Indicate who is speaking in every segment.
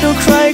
Speaker 1: don't cry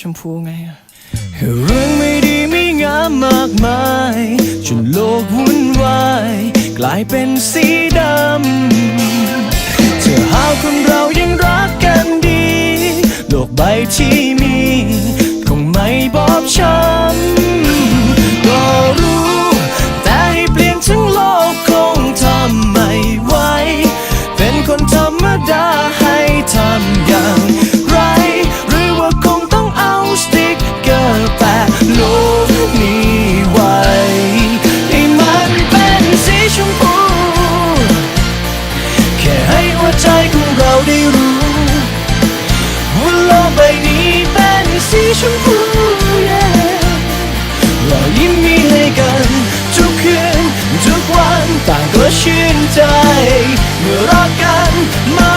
Speaker 1: ชมพูไงเรื่องไม่ดีไม่งามมากมาย จนโลกวุ่นวาย กลายเป็นสีดำเธอหาคนเรายังรักกันดี โลกใบที่มี คงไม่บอบช้ำ ชมพูรอยยิ้มมีให้กันทุกคืนทุกวันต่างก็ชื่นใจ เมื่อรักกันมา